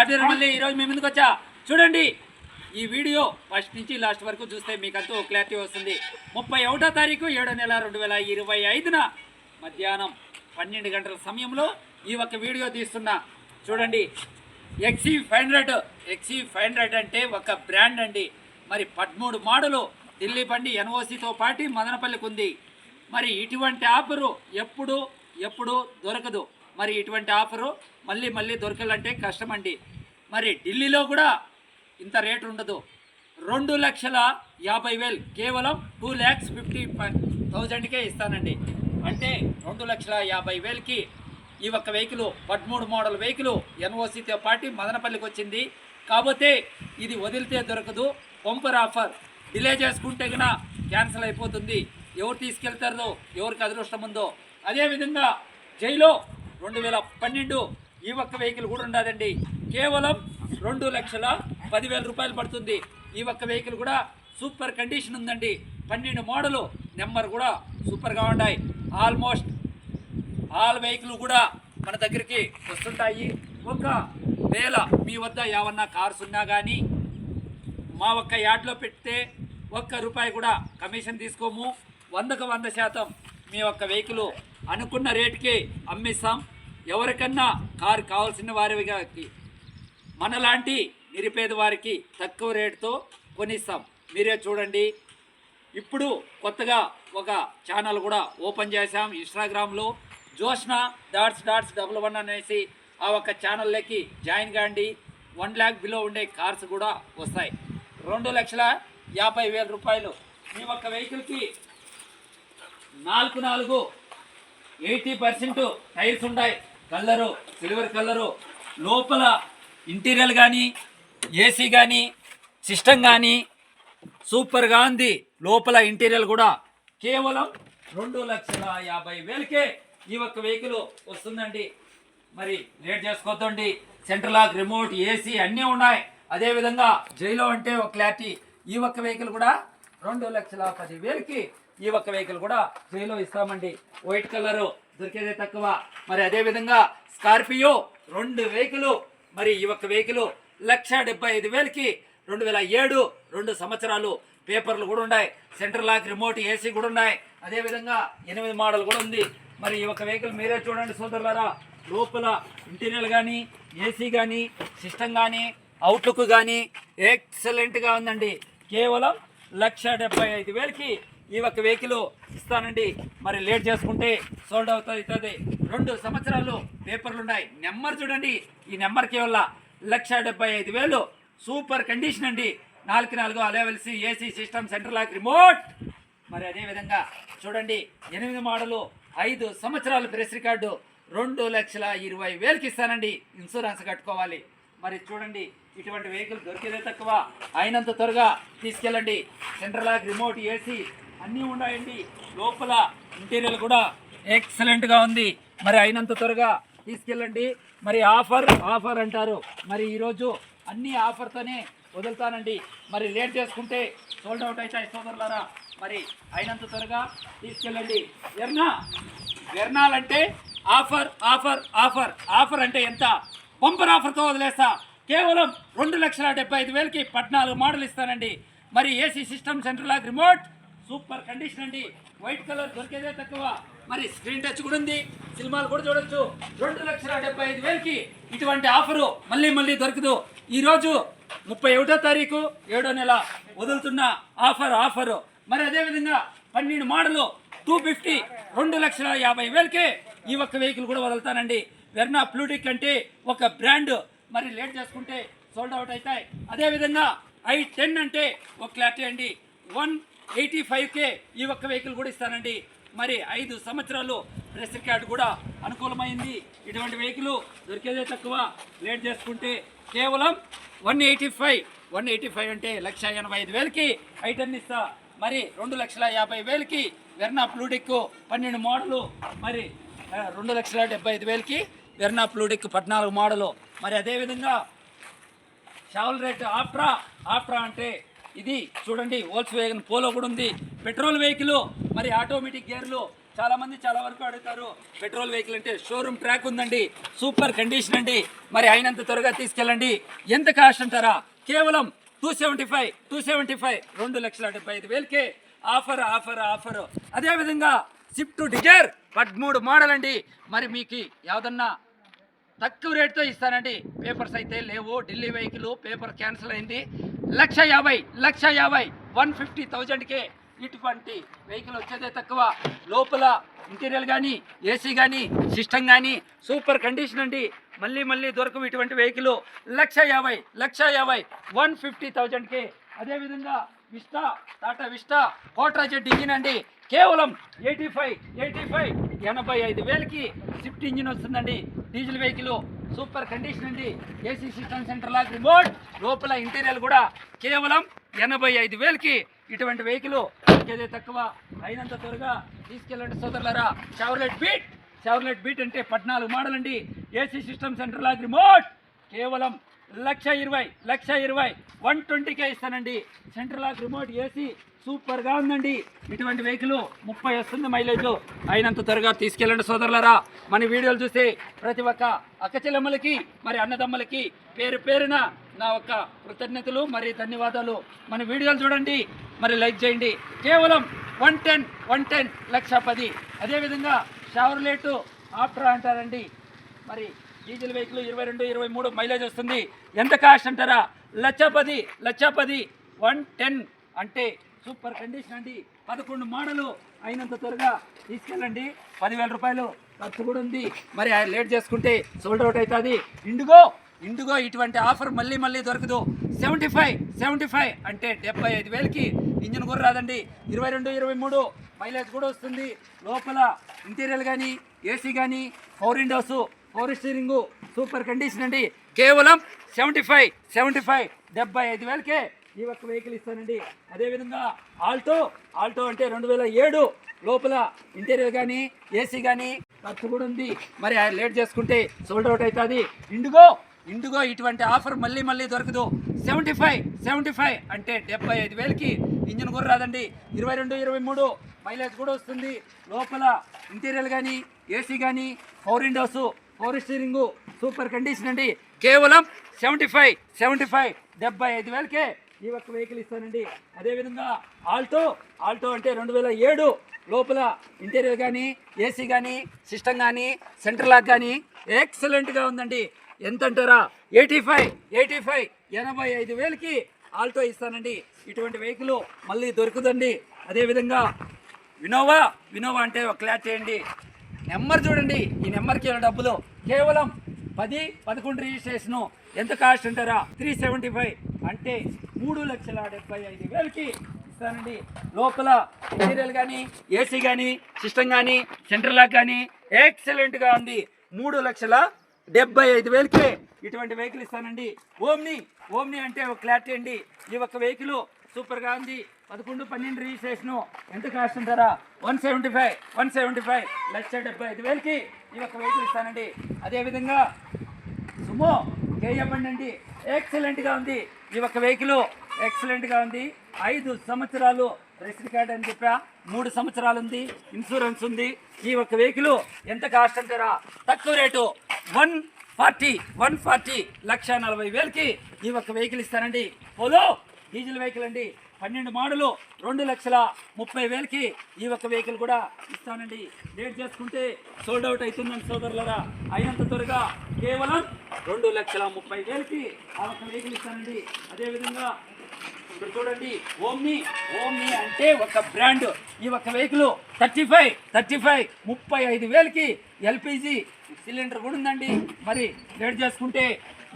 Garden మళ్ళీ ఈరోజు మీ ముందుకు వచ్చా? చూడండి. ఈ వీడియో ఫస్ట్ నుంచి లాస్ట్ వరకు చూస్తే మీకంతా క్లారిటీ వస్తుంది. ముప్పై ఒకటో తారీఖు ఏడో నెల రెండు వేల ఇరవై ఐదున మధ్యాహ్నం పన్నెండు గంటల సమయంలో ఈ ఒక్క వీడియో తీస్తున్నా. చూడండి. ఎక్సీ ఫైవ్ హండ్రెడ్ ఎక్సీ ఫైవ్ హండ్రెడ్ అంటే ఒక బ్రాండ్ అండి. మరి పదమూడు మోడలు ఢిల్లీ బండి ఎన్ఓసితో పాటు మదనపల్లికి ఉంది. మరి ఇటువంటి ఆఫరు ఎప్పుడు ఎప్పుడు దొరకదు. మరి ఇటువంటి ఆఫరు మళ్ళీ మళ్ళీ దొరకాలంటే కష్టమండి. మరి ఢిల్లీలో కూడా ఇంత రేటు ఉండదు. రెండు లక్షల యాభై వేలు కేవలం టూ ల్యాక్స్ ఫిఫ్టీ థౌజండ్కే ఇస్తానండి. అంటే రెండు లక్షల యాభై వేలకి ఈ ఒక్క వెహికల్ పదమూడు మోడల్ వెహికల్ ఎన్ఓసితో పాటు మదనపల్లికి వచ్చింది. కాకపోతే ఇది వదిలితే దొరకదు. Bumper offer. డిలే చేసుకుంటే కన్నా క్యాన్సిల్ అయిపోతుంది. ఎవరు తీసుకెళ్తారో? ఎవరికి అదృష్టం ఉందో. అదేవిధంగా జైలో రెండు వేల పన్నెండు ఈ ఒక్క వెహికల్ కూడా ఉండదండి. కేవలం రెండు లక్షల పదివేల రూపాయలు పడుతుంది. ఈ ఒక్క వెహికల్ కూడా సూపర్ కండిషన్ ఉందండి. పన్నెండు మోడలు నెంబర్ కూడా సూపర్గా ఉన్నాయి. ఆల్మోస్ట్ ఆల్ వెహికల్ కూడా మన దగ్గరికి వస్తుంటాయి. ఒక వేల మీ వద్ద ఏమన్నా కార్స్ ఉన్నా కానీ మా ఒక్క యాడ్లో పెడితే ఒక్క రూపాయి కూడా కమిషన్ తీసుకోము. వందకు వంద శాతం మీ ఒక్క వెహికల్ అనుకున్న రేటుకి అమ్మిస్తాం. ఎవరికన్నా కారు కావాల్సిన వారికి మనలాంటి నిరుపేద వారికి తక్కువ రేటుతో కొనిస్తాం. మీరే చూడండి. ఇప్పుడు కొత్తగా ఒక ఛానల్ కూడా ఓపెన్ చేశాం ఇన్స్టాగ్రామ్లో. Joshna dots dots double one అనేసి ఆ ఒక ఛానల్లోకి జాయిన్ కాండి. వన్ ల్యాక్ బిలో ఉండే కార్స్ కూడా వస్తాయి. రెండు లక్షల యాభై వేల రూపాయలు. మీ ఒక్క వెహికల్కి నాలుగు నాలుగు ఎయిటీ పర్సెంట్ టైర్స్ ఉంటాయి. కలరు సిల్వర్ కలరు లోపల ఇంటీరియర్ కానీ ఏసీ కానీ సిస్టమ్ కానీ సూపర్గా ఉంది. లోపల ఇంటీరియర్ కూడా కేవలం రెండు లక్షల యాభై వేలకే ఈ ఒక్క వెహికల్ వస్తుందండి. మరి లేట్ చేసుకోవద్దండి. సెంట్రల్ లాక్ రిమోట్ ఏసీ అన్నీ ఉన్నాయి. అదేవిధంగా జైలో అంటే ఒక క్లారిటీ ఈ ఒక్క వెహికల్ కూడా రెండు లక్షల పది వేలకి ఈ ఒక్క వెహికల్ కూడా జైలో ఇస్తామండి. వైట్ కలరు దొరికేదే తక్కువ. మరి అదేవిధంగా స్కార్పియో రెండు వెహికలు మరి ఈ ఒక్క వెహికలు లక్ష డెబ్బై ఐదు వేలకి రెండు వేల ఏడు రెండు సంవత్సరాలు పేపర్లు కూడా ఉన్నాయి. సెంట్రల్ లాక్ రిమోట్ ఏసీ కూడా ఉన్నాయి. అదేవిధంగా ఎనిమిది మోడల్ కూడా ఉంది. మరి ఈ ఒక వెహికల్ మీరే చూడండి సోదరులారా. లోపల ఇంటీరియర్ కానీ ఏసీ కానీ సిస్టమ్ కానీ అవుట్లుక్ కానీ ఎక్సలెంట్గా ఉందండి. కేవలం లక్ష డెబ్బై ఐదు వేలకి ఈ ఒక్క వెహికల్ ఇస్తానండి. మరి లేట్ చేసుకుంటే సోల్డ్ అవుతుంది అవుతుంది. రెండు సంవత్సరాలు పేపర్లు ఉన్నాయి. నెంబర్ చూడండి. ఈ నెంబర్ కేవలం లక్ష డెబ్బై ఐదు వేలు. సూపర్ కండిషన్ అండి. నాలుగు నాలుగు alloy wheels AC system centre lock remote. మరి అదే విధంగా చూడండి. ఎనిమిది మోడలు ఐదు సంవత్సరాలు ప్రెస్ రికార్డు రెండు లక్షల ఇరవై వేలకి ఇస్తానండి. ఇన్సూరెన్స్ కట్టుకోవాలి. మరి చూడండి ఇటువంటి వెహికల్ దొరికేదే తక్కువ. అయినంత త్వరగా తీసుకెళ్ళండి. సెంట్రల్ లాక్ రిమోట్ ఏసీ అన్నీ ఉన్నాయండి. లోపల ఇంటీరియర్ కూడా ఎక్సలెంట్గా ఉంది. మరి అయినంత త్వరగా తీసుకెళ్ళండి. మరి ఆఫర్ ఆఫర్ అంటారు. మరి ఈరోజు అన్ని ఆఫర్తోనే వదులుతానండి. మరి లేట్ చేసుకుంటే సోల్డ్ అవుట్ అవుతాయి సోదరులారా. మరి అయినంత త్వరగా తీసుకెళ్ళండి. ఎర్నా? ఎర్నాలంటే ఆఫర్ ఆఫర్ ఆఫర్. ఆఫర్ అంటే ఎంత? పంపర్ ఆఫర్తో వదిలేస్తా. కేవలం రెండు లక్షల డెబ్బై ఐదు వేలకి పద్నాలుగు మోడల్ ఇస్తానండి. మరి AC system central lock remote super condition అండి. వైట్ కలర్ దొరికేదే తక్కువ. మరి స్క్రీన్ టచ్ కూడా ఉంది. సినిమాలు కూడా చూడొచ్చు. రెండు లక్షల డెబ్బై ఐదు వేలకి ఇటువంటి ఆఫరు మళ్ళీ మళ్ళీ దొరకదు. ఈరోజు ముప్పై ఒకటో తారీఖు ఏడో నెల వదులుతున్న ఆఫర్ ఆఫరు. మరి అదేవిధంగా పన్నెండు మోడలు టూ ఫిఫ్టీ రెండు లక్షల యాభై వేలకే ఈ ఒక్క వెహికల్ కూడా వదులుతానండి. వెర్నా ప్లూటిక్ అంటే ఒక బ్రాండ్. మరి లేట్ చేసుకుంటే సోల్డ్ అవుట్ అవుతాయి. అదేవిధంగా ఐ టెన్ అంటే ఒక క్లారిటీ అండి. వన్ ఎయిటీ ఫైవ్కే ఈ ఒక్క వెహికల్ కూడా ఇస్తానండి. మరి ఐదు సంవత్సరాలు ప్రెస్ రికార్డు కూడా అనుకూలమైంది. ఇటువంటి వెహికల్ దొరికేదే తక్కువ. లేట్ చేసుకుంటే కేవలం one eighty five. One eighty five అంటే లక్ష ఎనభై ఐదు వేలకి ఐటెన్ ఇస్తా. మరి రెండు లక్షల యాభై వేలకి వెర్నా ప్లూడెక్ పన్నెండు మోడలు. మరి రెండు లక్షల డెబ్బై ఐదు వేలకి వెర్నా ప్లూడెక్ పద్నాలుగు మోడలు. మరి అదేవిధంగా షావుల్ రేట్ ఆఫ్ట్రా ఆఫ్రా అంటే ఇది చూడండి వోల్స్ వేగన్ పోలో కూడా ఉంది. పెట్రోల్ వెహికల్ మరి ఆటోమేటిక్ గేర్లు చాలామంది చాలా వరకు అడుగుతారు. పెట్రోల్ వెహికల్ అంటే షోరూమ్ ట్రాక్ ఉందండి. సూపర్ కండిషన్ అండి. మరి అయినంత త్వరగా తీసుకెళ్ళండి. ఎంత కాస్ట్ అంటారా? కేవలం two seventy five two seventy five రెండు లక్షల డెబ్బై ఐదు వేలకే ఆఫర్ ఆఫర్ ఆఫర్. అదేవిధంగా స్విఫ్ట్ డిజైర్ పదమూడు మోడల్ అండి. మరి మీకు యావదన్నా తక్కువ రేట్తో ఇస్తానండి. పేపర్స్ అయితే లేవు. ఢిల్లీ వెహికల్ పేపర్ క్యాన్సిల్ అయింది. లక్ష యాభై లక్ష యాభై వన్ ఫిఫ్టీ థౌజండ్కే ఇటువంటి వెహికల్ వచ్చేదే తక్కువ. లోపల ఇంటీరియర్ కానీ ఏసీ కానీ సిస్టమ్ కానీ సూపర్ కండిషన్ అండి. మళ్ళీ మళ్ళీ దొరకవు ఇటువంటి వెహికల్. లక్ష యాభై లక్ష యాభై వన్ ఫిఫ్టీ థౌజండ్కి అదేవిధంగా Vista Tata Vista Quadrajet engine అండి కేవలం ఎయిటీ ఫైవ్ ఎయిటీ ఫైవ్ ఎనభై ఐదు వేలకి స్విఫ్ట్ ఇంజిన్ వస్తుందండి. డీజిల్ వెహికల్ సూపర్ కండిషన్ అండి. AC system centre lock remote లోపల ఇంటీరియర్ కూడా కేవలం ఎనభై ఐదు వేలకి ఇటువంటి వెహికల్. ఇంకేదే తక్కువ అయినంత త్వరగా తీసుకెళ్ళండి సోదరులరా. షవర్లెట్ బీట్ షవర్లెట్ బీట్ అంటే పద్నాలుగు మోడల్ అండి. AC system centre lock remote కేవలం లక్ష ఇరవై లక్ష ఇరవై. వన్ ట్వంటీకే ఇస్తానండి. సెంట్రల్ లాక్ రిమోట్ ఏసీ సూపర్గా ఉందండి. ఇటువంటి వెహికల్ ముప్పై వస్తుంది మైలేజ్. అయినంత త్వరగా తీసుకెళ్ళండి సోదరులరా. మన వీడియోలు చూసి ప్రతి ఒక్క అక్కచెల్లమ్మలకి మరి అన్నదమ్మలకి పేరు పేరున నా ఒక్క కృతజ్ఞతలు మరి ధన్యవాదాలు. మన వీడియోలు చూడండి మరి లైక్ చేయండి. కేవలం వన్ టెన్ వన్ టెన్ లక్ష పది. అదేవిధంగా షవర్లేటు ఆఫ్టర్ అంటారండి. మరి డీజిల్ వెహికల్ ఇరవై రెండు ఇరవై మూడు మైలేజ్ వస్తుంది. ఎంత కాస్ట్ అంటారా? లక్ష పది లక్ష పది వన్ టెన్. అంటే సూపర్ కండిషన్ అండి. పదకొండు మోడలు అయినంత త్వరగా తీసుకెళ్ళండి. పదివేల రూపాయలు ఖర్చు కూడా ఉంది. మరి లేట్ చేసుకుంటే సోల్డ్ అవుట్ అవుతుంది. ఇండుగో ఇండుగో ఇటువంటి ఆఫర్ మళ్ళీ మళ్ళీ దొరకదు. సెవెంటీ ఫైవ్ సెవెంటీ ఫైవ్ అంటే డెబ్బై ఐదు వేలకి ఇంజిన్ కూడా రాదండి. ఇరవై రెండు ఇరవై మూడు మైలేజ్ కూడా వస్తుంది. లోపల ఇంటీరియర్ కానీ ఏసీ కానీ four windows power steering super condition అండి. కేవలం సెవెంటీ ఫైవ్ సెవెంటీ ఫైవ్ డెబ్బై ఐదు వేలకే ఈ ఒక్క వెహికల్ ఇస్తానండి. అదేవిధంగా ఆల్టో ఆల్టో అంటే రెండు వేల ఏడు లోపల ఇంటీరియర్ కానీ ఏసీ కానీ ఖర్చు కూడా ఉంది. మరి లేట్ చేసుకుంటే సోల్డ్ అవుట్ అవుతుంది ఇండిగో ఇండిగో ఇటువంటి ఆఫర్ మళ్ళీ మళ్ళీ దొరకదు. సెవెంటీ ఫైవ్ సెవెంటీ ఫైవ్ అంటే డెబ్బై ఐదు వేలకి ఇంజిన్ కూడా రాదండి. ఇరవై రెండు ఇరవై మూడు మైలేజ్ కూడా వస్తుంది. లోపల ఇంటీరియర్ కానీ ఏసీ కానీ four windows power steering super condition అండి. కేవలం సెవెంటీ ఫైవ్ సెవెంటీ ఫైవ్ డెబ్బై ఐదు వేలకే ఈ ఒక్క వెహికల్ ఇస్తానండి. అదేవిధంగా ఆల్టో ఆల్టో అంటే రెండు వేల ఏడు లోపల ఇంటీరియర్ కానీ ఏసీ కానీ సిస్టమ్ కానీ సెంటర్ లాక్ కానీ ఎక్సలెంట్గా ఉందండి. ఎంత అంటారా ఎయిటీ ఫైవ్ ఎయిటీ ఫైవ్ ఎనభై ఐదు వేలకి ఆల్టో ఇస్తానండి. ఇటువంటి వెహికల్ మళ్ళీ దొరుకుదండి. అదేవిధంగా వినోవా వినోవా అంటే ఒక క్లాట్ చేయండి. నెంబర్ చూడండి. ఈ నెంబర్కి ఉన్న డబ్బులు? కేవలం పది పదకొండు రిజిస్ట్రేషను. ఎంత కాస్ట్ అంటారా? Three seventy five. అంటే మూడు లక్షల డెబ్బై ఐదు వేలకి ఇస్తానండి. లోపల మెటీరియల్ కానీ ఏసీ కానీ సిస్టమ్ కానీ సెంటర్ లాక్ కానీ ఎక్సలెంట్గా ఉంది. మూడు లక్షల డెబ్బై ఐదు వేలకే ఇటువంటి వెహికల్ ఇస్తానండి. ఓమ్ని ఓమ్ని అంటే ఒక క్లారిటీ అండి. ఈ ఒక్క వెహికల్ సూపర్గా ఉంది. పదకొండు పన్నెండు రిజిస్ట్రేషను ఎంత కాస్ట్ ఉంటారా one seventy five one seventy five లక్ష డెబ్బై ఐదు వేలకి ఈ యొక్క వెహికల్ ఇస్తానండి. అదేవిధంగా సుమో కేఎం అండి ఎక్సలెంట్గా ఉంది ఈ ఒక్క వెహికల్. ఎక్సలెంట్గా ఉంది. ఐదు సంవత్సరాలు రిజిస్టర్ కార్డ్ అని చెప్పా. మూడు సంవత్సరాలు ఉంది. ఇన్సూరెన్స్ ఉంది. ఈ ఒక్క వెహికల్ ఎంత కాస్ట్ అంటారా? తక్కువ rate one forty one forty లక్ష నలభై వేలకి ఈ ఒక్క వెహికల్ ఇస్తానండి. పోలో డీజిల్ వెహికల్ అండి. పన్నెండు మోడలు రెండు లక్షల ముప్పై వేలకి ఈ ఒక్క వెహికల్ కూడా ఇస్తానండి. లేట్ చేసుకుంటే సోల్డ్ అవుట్ అవుతుందండి సోదరులరా. అయినంత త్వరగా కేవలం రెండు లక్షల ముప్పై వేలకి ఆ ఒక్క వెహికల్ ఇస్తానండి. అదేవిధంగా ఇప్పుడు చూడండి ఓమ్ని ఓమ్ని అంటే ఒక బ్రాండ్. ఈ ఒక్క vehicle thirty five thirty five ముప్పై ఐదు వేలకి ఎల్పిజి సిలిండర్ కూడా ఉందండి. మరి లేట్ చేసుకుంటే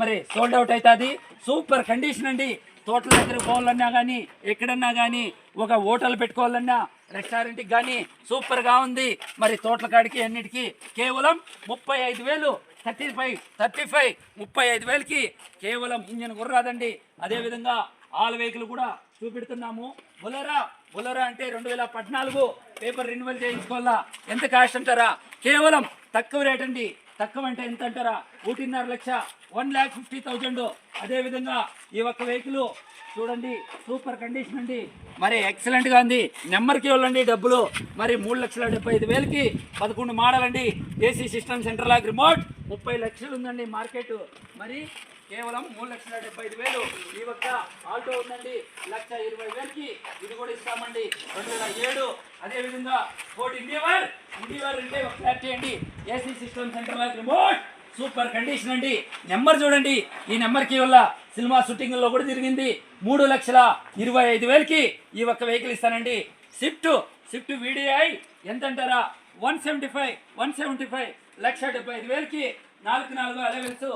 మరి సోల్డ్ అవుట్ అవుతుంది. సూపర్ కండిషన్ అండి. తోటల దగ్గర పోవాలన్నా కానీ ఎక్కడన్నా కానీ ఒక హోటల్ పెట్టుకోవాలన్నా రెస్టారెంట్కి కానీ సూపర్గా ఉంది. మరి తోటల కాడికి అన్నిటికీ కేవలం ముప్పై ఐదు వేలు. థర్టీ ఫైవ్ థర్టీ ఫైవ్ ముప్పై ఐదు వేలకి కేవలం ఇంజన్ గుర్రాదండి అదేవిధంగా ఆల్ వెహికల్ కూడా చూపెడుతున్నాము. బొలరా బొలరా అంటే రెండు వేల పద్నాలుగు పేపర్ రెన్యువల్ చేయించుకోవాలా? ఎంత కాస్ట్ అంటారా? కేవలం తక్కువ రేట్ అండి తక్కువ అంటే ఎంత అంటారా ఒకటిన్నర లక్ష వన్ ల్యాక్ ఫిఫ్టీ థౌజండ్. అదేవిధంగా ఈ ఒక్క వెహికల్ చూడండి సూపర్ కండిషన్ అండి. మరి ఎక్సలెంట్గా ఉంది. నెంబర్కి ఇవ్వాలండి డబ్బులు. మరి మూడు లక్షల డెబ్బై ఐదు వేలకి పదకొండు మోడల్ అండి AC system centre lock remote. ముప్పై లక్షలు ఉందండి మార్కెట్. మరి కేవలం మూడు లక్షల డెబ్బై ఐదు వేలు. ఈ ఒక్క ఆల్టో ఉందండి. లక్ష ఇరవై వేలకి ఇది కూడా ఇస్తామండి. రెండు వేల ఏడు. అదేవిధంగా ఫోర్డ్ ఇండియవర్ ఇండియవర్ అంటే చేయండి. AC system centre lock remote super condition అండి. నెంబర్ చూడండి. ఈ నెంబర్కి వల్ల సినిమా షూటింగ్లో కూడా తిరిగింది మూడు లక్షల ఇరవై ఐదు వేలకి ఈ ఒక్క వెహికల్ ఇస్తానండి. స్విఫ్ట్ స్విఫ్ట్ వీడిఐ ఎంత అంటారా one seventy five one seventy five లక్ష డెబ్బై ఐదు వేలకి నాలుగు నాలుగు alloy wheels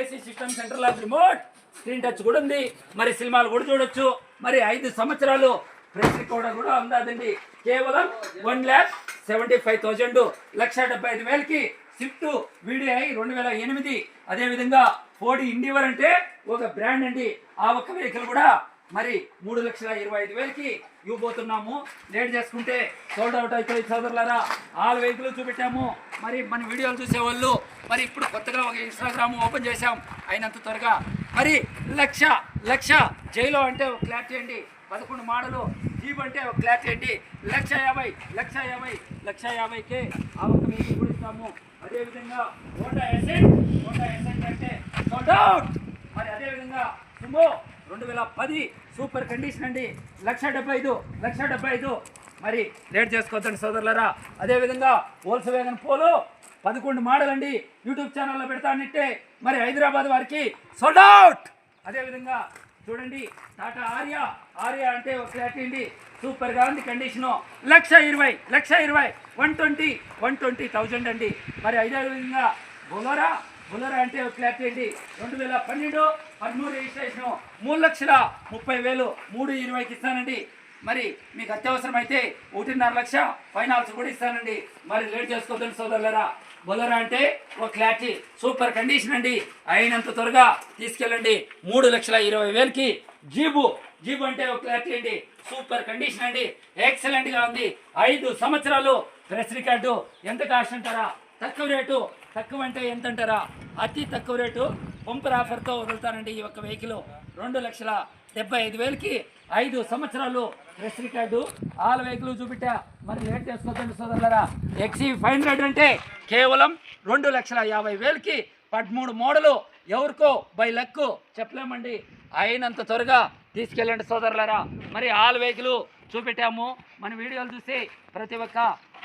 AC system centre లాంటి రిమోట్ స్క్రీన్ టచ్ కూడా ఉంది. మరి సినిమాలు కూడా చూడొచ్చు. మరి ఐదు సంవత్సరాలు ప్రెస్ రికార్డర్ కూడా అందాదండి. కేవలం one lakh seventy five thousand. లక్ష డెబ్బై ఐదు వేలకి స్విఫ్ట్ వీడిఐ రెండు వేల ఎనిమిది. అదేవిధంగా ఫోర్డ్ ఇండివర్ అంటే ఒక బ్రాండ్ అండి. ఆ ఒక్క వెహికల్ కూడా మరి మూడు లక్షల ఇరవై ఐదు వేలకి ఇవ్వబోతున్నాము. లేట్ చేసుకుంటే సోల్డ్ అవుట్ అవుతాయి సోదరులారా. ఆల్ వెహికల్ చూపెట్టాము. మరి మన వీడియోలు చూసేవాళ్ళు మరి ఇప్పుడు కొత్తగా ఒక ఇన్స్టాగ్రామ్ ఓపెన్ చేశాం. అయినంత త్వరగా. మరి లక్ష లక్ష జైలో అంటే క్లారిటీ అండి పదకొండు మాడలు జీప్ అంటే ఒక క్లారిటీ ఏంటి లక్ష యాభై లక్ష యాభై లక్ష యాభైకే ఆ ఒక్క వెహికల్ కూడా ఇస్తాము అదేవిధంగా హోండా ఎసెంట్ హోండా ఎసెంట్ అంటే సోల్డ్ అవుట్. మరి అదేవిధంగా సుమో రెండు వేల పది సూపర్ కండిషన్ అండి. లక్ష డెబ్బై ఐదు లక్ష డెబ్బై ఐదు. మరి లేట్ చేసుకోవద్దండి సోదరులరా. అదేవిధంగా హోల్స్ వేగన్ పోలో పదకొండు మాడలండి. యూట్యూబ్ ఛానల్లో పెడతానంటే మరి హైదరాబాద్ వారికి సోల్డ్ అవుట్. అదేవిధంగా చూడండి టాటా ఆర్యా ఆర్యా అంటే ఒక ఫ్లాట్ అండి సూపర్గా ఉంది కండిషను లక్ష ఇరవై లక్ష ఇరవై. One twenty one twenty thousand అండి. మరి అదేవిధంగా బొలోరా బుల్లరా అంటే ఒక ఫ్లాట్ అండి రెండు వేల పన్నెండు పదమూడు రిజిస్ట్రేషన్ మూడు లక్షల ముప్పై వేలు మూడు ఇరవైకి ఇస్తానండి. మరి మీకు అత్యవసరమైతే ఒకటిన్నర లక్ష ఫైనాన్స్ కూడా ఇస్తానండి. మరి లేట్ చేసుకోవద్దండి సోదరులరా. బొలరా అంటే ఒక క్లారిటీ సూపర్ కండిషన్ అండి. అయినంత త్వరగా తీసుకెళ్ళండి. మూడు లక్షల ఇరవై వేలకి జీబు. జీబు అంటే ఒక క్లారిటీ అండి. సూపర్ కండిషన్ అండి. ఎక్సలెంట్గా ఉంది. ఐదు సంవత్సరాలు ప్రెస్ రికార్డు. ఎంత కాస్ట్ అంటారా? తక్కువ రేటు. తక్కువ అంటే ఎంత అంటారా? అతి తక్కువ రేటు. పంపర్ ఆఫర్తో వదులుతానండి ఈ ఒక్క వెహికల్. రెండు లక్షల డెబ్బై ఐదు వేలకి ఐదు సంవత్సరాలు ప్రెస్ రికార్డు. ఆల్ వెహికల్ చూపెట్టా. మరి లేట్ చేసుకోదండి సోదరులరా. ఎక్సీ ఫైవ్ హండ్రెడ్ అంటే కేవలం రెండు లక్షల యాభై వేలకి పదమూడు మోడలు ఎవరికో బై లక్ చెప్పలేమండి. అయినంత త్వరగా తీసుకెళ్ళండి సోదరులరా. మరి ఆల్ వెహికల్ చూపెట్టాము. మన వీడియోలు చూసి ప్రతి ఒక్క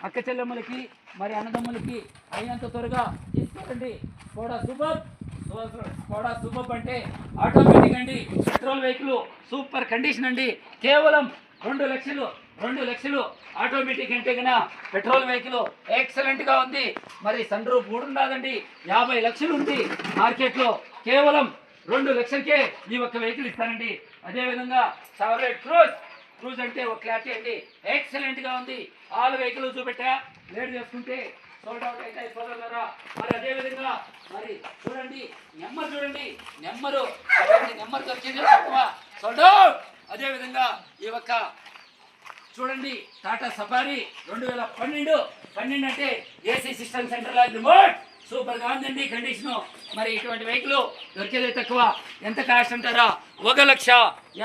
అక్క చెల్లెమ్మలకి మరి అన్నదమ్ములకి అయినంత త్వరగా తీసుకెళ్ళండి. కూడా సూపర్ కూడా సూపర్ అంటే ఆటోమేటిక్ అండి. పెట్రోల్ వెహికల్ సూపర్ కండిషన్ అండి. కేవలం రెండు లక్షలు రెండు లక్షలు ఆటోమేటిక్ అంటే కన్నా పెట్రోల్ వెహికల్ ఎక్సలెంట్గా ఉంది. మరి సన్ రూఫ్ కూడా ఉండదండి యాభై లక్షలు ఉంది మార్కెట్లో. కేవలం రెండు లక్షలకే ఈ ఒక్క వెహికల్ ఇస్తానండి. అదేవిధంగా షవర్లెట్ క్రూజ్ క్రూజ్ అంటే ఒక క్లారిటీ అండి. ఎక్సలెంట్గా ఉంది. ఆల్ వెహికల్ చూపెట్టా. లేట్ చేసుకుంటే సోల్డ్ అవుట్ అయితే సోదరులారా మరి అదే విధంగా మరి చూడండి నెంబర్ చూడండి నెంబరు. నెంబర్ దొరికింది తక్కువ. సోల్డ్ అవుట్ అదేవిధంగా ఈ ఒక్క చూడండి టాటా సఫారీ రెండు వేల పన్నెండు. పన్నెండు అంటే ఏసీ సిస్టమ్ సెంటర్ లాంటి రిమోట్ సూపర్గా ఉందండి కండిషను మరి ఇటువంటి వెహికల్ దొరికేదే తక్కువ. ఎంత కాస్ట్ అంటారా? ఒక లక్ష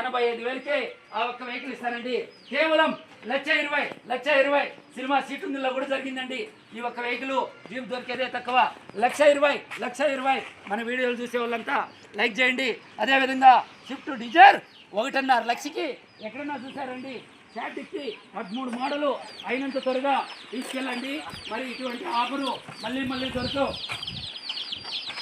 ఎనభై ఐదు వేలకే ఆ ఒక్క వెహికల్ ఇస్తానండి. కేవలం లక్ష ఇరవై లక్ష ఇరవై. సినిమా సీటుంగిల్లో కూడా జరిగిందండి. ఈ ఒక్క వెహికల్ జీప్ దొరికేదే తక్కువ. లక్ష ఇరవై లక్ష ఇరవై. మన వీడియోలు చూసే వాళ్ళంతా లైక్ చేయండి. అదేవిధంగా షిఫ్ట్ డిజైర్ ఒకటిన్నర లక్షకి ఎక్కడన్నా చూసారండి షార్ట్కి పదమూడు మోడలు అయినంత త్వరగా తీసుకెళ్ళండి. మరి ఇటువంటి ఆఫరు మళ్ళీ మళ్ళీ దొరకవు.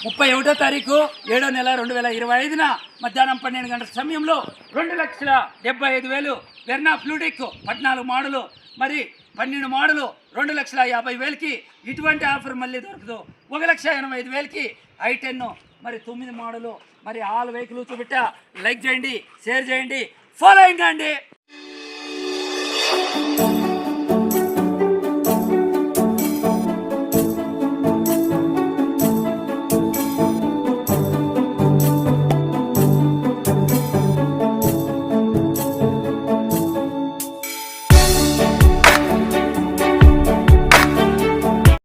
ముప్పై ఒకటో తారీఖు ఏడో నెల రెండు వేల ఇరవై ఐదున మధ్యాహ్నం పన్నెండు గంటల సమయంలో రెండు లక్షల డెబ్బై ఐదు వేలు వెర్నా ఫ్లూడిక్ పద్నాలుగు మోడలు మరి పన్నెండు మోడలు రెండు లక్షల యాభై వేలకి ఇటువంటి ఆఫర్ మళ్ళీ దొరకదు ఒక లక్ష ఎనభై ఐదు వేలకి ఐ టెన్ మరి తొమ్మిది మోడలు మరి ఆల్ వెహికల్ చూపెట్టా. లైక్ చేయండి షేర్ చేయండి ఫాలో అయిందండి.